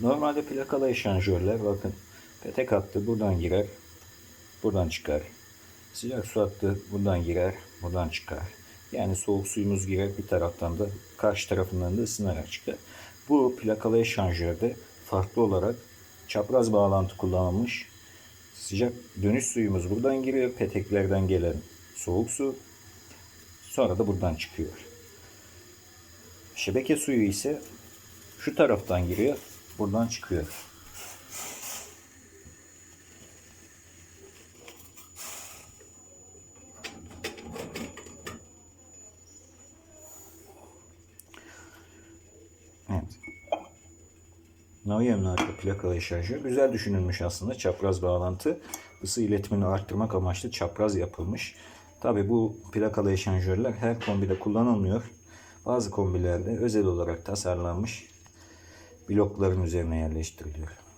Normalde plakalı eşanjörler bakın petek attı buradan girer, buradan çıkar. Sıcak su attı buradan girer, buradan çıkar. Yani soğuk suyumuz girer bir taraftan da karşı tarafından da ısınarak çıkar. Bu plakalı eşanjörde farklı olarak çapraz bağlantı kullanılmış. Sıcak dönüş suyumuz buradan giriyor. Peteklerden gelen soğuk su. Sonra da buradan çıkıyor. Şebeke suyu ise şu taraftan giriyor. Buradan çıkıyor. Evet. Naviye marka plakalı şarjör. Güzel düşünülmüş aslında. Çapraz bağlantı. ısı iletimini arttırmak amaçlı çapraz yapılmış. Tabi bu plakalı eşanjörler her kombide kullanılmıyor. Bazı kombilerde özel olarak tasarlanmış blokların üzerine yerleştiriliyor.